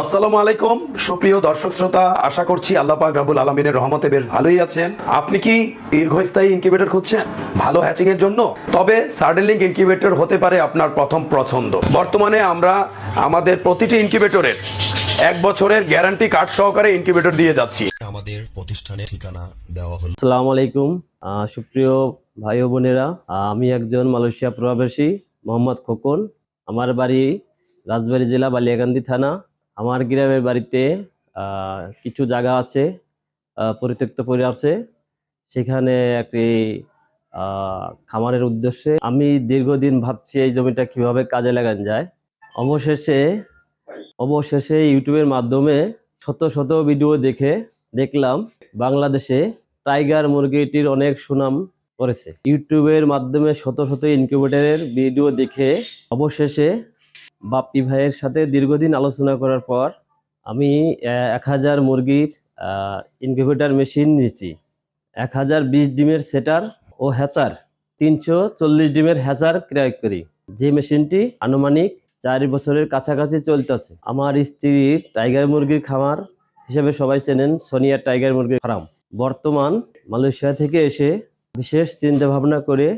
আসসালামু আলাইকুম। সুপ্রিয় দর্শক শ্রোতা আশা করছি আল্লাহ পাক রাবুল আলমিনের রহমতে বেশ ভালোই আছেন। আপনি কি দীর্ঘস্থায়ী ইনকিউবেটর খুঁজছেন? ভালো হ্যাচিং এর জন্য? তবে সার্ডেলিং ইনকিউবেটর হতে পারে আপনার প্রথম পছন্দ। বর্তমানে আমরা আমাদের প্রতিটি ইনকিউবেটরের এক বছরের গ্যারান্টি কার্ড সহকারে ইনকিউবেটর দিয়ে যাচ্ছি। আমাদের প্রতিষ্ঠানের ঠিকানা দেওয়া হলো আসসালামু আলাইকুম। সুপ্রিয় ভাই ও বোনেরা আমি একজন মালয়েশিয়া প্রবাসী মোহাম্মদ খোকন। আমার বাড়ি রাজবাড়ী জেলা বালিয়াকান্দি থানা। আমার গ্রামের বাড়িতে কিছু জায়গা আছে পরিত্যক্ত পড়ে আছে। সেখানে একটি খামারের উদ্দেশ্যে আমি দীর্ঘদিন ভাবছি এই জমিটা কীভাবে কাজে লাগানো যায়। অবশেষে অবশেষে ইউটিউবের মাধ্যমে শত শত ভিডিও দেখে দেখলাম বাংলাদেশে টাইগার মুরগিটির অনেক সুনাম করেছে। ইউটিউবের মাধ্যমে শত শত ইনকিউবেটরের ভিডিও দেখে অবশেষে বাপ্পি ভাইয়ের সাথে দীর্ঘদিন আলোচনা করার পর আমি এক হাজার মুরগির ইনকিউবেটর মেশিন নিয়েছি। এক হাজার বিশ ডিমের সেটার ও হ্যাচার, তিনশো চল্লিশ ডিমের হ্যাচার ক্রয় করি। যে মেশিনটি আনুমানিক চার বছরের কাছাকাছি চলতেছে। আমার স্ত্রীর টাইগার মুরগির খামার হিসেবে সবাই চেনেন সোনিয়া টাইগার মুরগির ফার্ম। বর্তমান মালয়েশিয়া থেকে এসে বিশেষ চিন্তা ভাবনা করে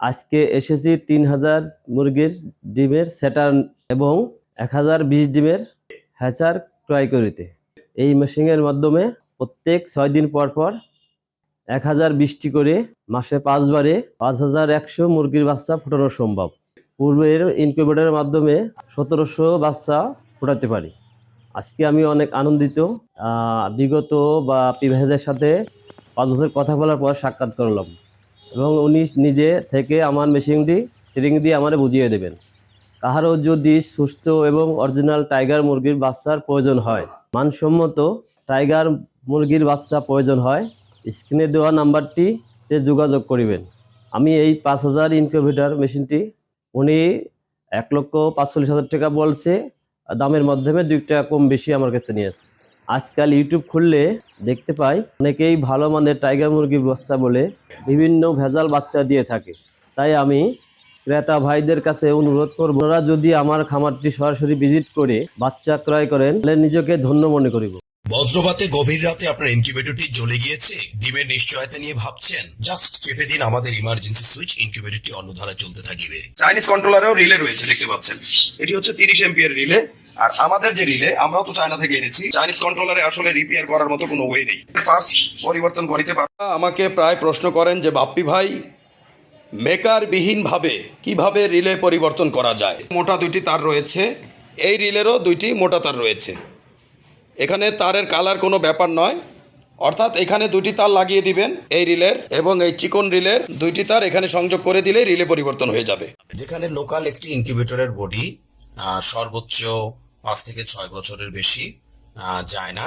আজকে এসেছি তিন হাজার মুরগির ডিমের সেটার এবং এক হাজার বিশ ডিমের হ্যাচার ক্রয় করিতে। এই মেশিনের মাধ্যমে প্রত্যেক ছয় দিন পর পর এক হাজার বিশটি করে মাসে পাঁচবারে পাঁচ হাজার একশো মুরগির বাচ্চা ফোটানো সম্ভব। পূর্বের ইনকিউবেটরের মাধ্যমে সতেরোশো বাচ্চা ফোটাতে পারি। আজকে আমি অনেক আনন্দিত। বিগত বা পিভাইদের সাথে পাঁচ বছর কথা বলার পর সাক্ষাৎ করলাম এবং উনি নিজে থেকে আমার মেশিনটি ট্রেনিং দিয়ে আমারে বুঝিয়ে দেবেন। কাহারও যদি সুস্থ এবং অরিজিনাল টাইগার মুরগির বাচ্চার প্রয়োজন হয়, মানসম্মত টাইগার মুরগির বাচ্চা প্রয়োজন হয় স্ক্রিনে দেওয়া নাম্বারটিতে যোগাযোগ করিবেন। আমি এই পাঁচ হাজার ইনকিউবেটর মেশিনটি, উনি এক লক্ষ পাঁচচল্লিশ হাজার টাকা বলছে, দামের মাধ্যমে দুই টাকা কম বেশি আমার কাছে নিয়েছে আজকাল ইউটিউব খুললে দেখতে পাই, অনেকেই ভালো মানের টাইগার মুরগির বাচ্চা বলে বিভিন্ন ভেজাল বাচ্চা দিয়ে থাকে। তাই আমি ক্রেতা ভাইদের কাছে অনুরোধ করব ওনারা যদি আমার খামারটি সরাসরি ভিজিট করে বাচ্চা ক্রয় করেন তাহলে নিজেকে ধন্য মনে করিব। বজ্রপাতে গভীর রাতে আপনার ইনকিউবেটরটি জ্বলে গিয়েছে। ডিমের নিশ্চয়তা নিয়ে ভাবছেন জাস্ট চেপে দিন আমাদের ইমার্জেন্সি সুইচ ইনকিউবেটরটি অন্য ধারা চলতে থাকিবে। চাইনিজ কন্ট্রোলারেও রিলে রয়েছে দেখতে পাচ্ছেন। এটি হচ্ছে তিরিশ এমপিয়ার রিলে আর আমাদের যে রিলে আমরাও তো চায়না থেকে এনেছি। চাইনিজ কন্ট্রোলারে আসলে রিপেয়ার করার মতো কোনো ওয়ে নেই। পার্টস পরিবর্তন করিতে পার আমাকে প্রায় প্রশ্ন করেন যে বাপ্পি ভাই মেকার বিহীনভাবে কীভাবে রিলে পরিবর্তন করা যায়? মোটা দুইটি তার রয়েছে। এই রিলেরও দুইটি মোটা তার রয়েছে। এখানে তারের কালার কোনো ব্যাপার নয়। অর্থাৎ এখানে দুটি তার লাগিয়ে দিবেন এই রিলের এবং এই চিকন রিলের দুইটি তার এখানে সংযোগ করে দিলে রিলে পরিবর্তন হয়ে যাবে। যেখানে লোকাল একটি ইনকিউবেটরের বডি সর্বোচ্চ পাঁচ থেকে ছয় বছরের বেশি যায় না।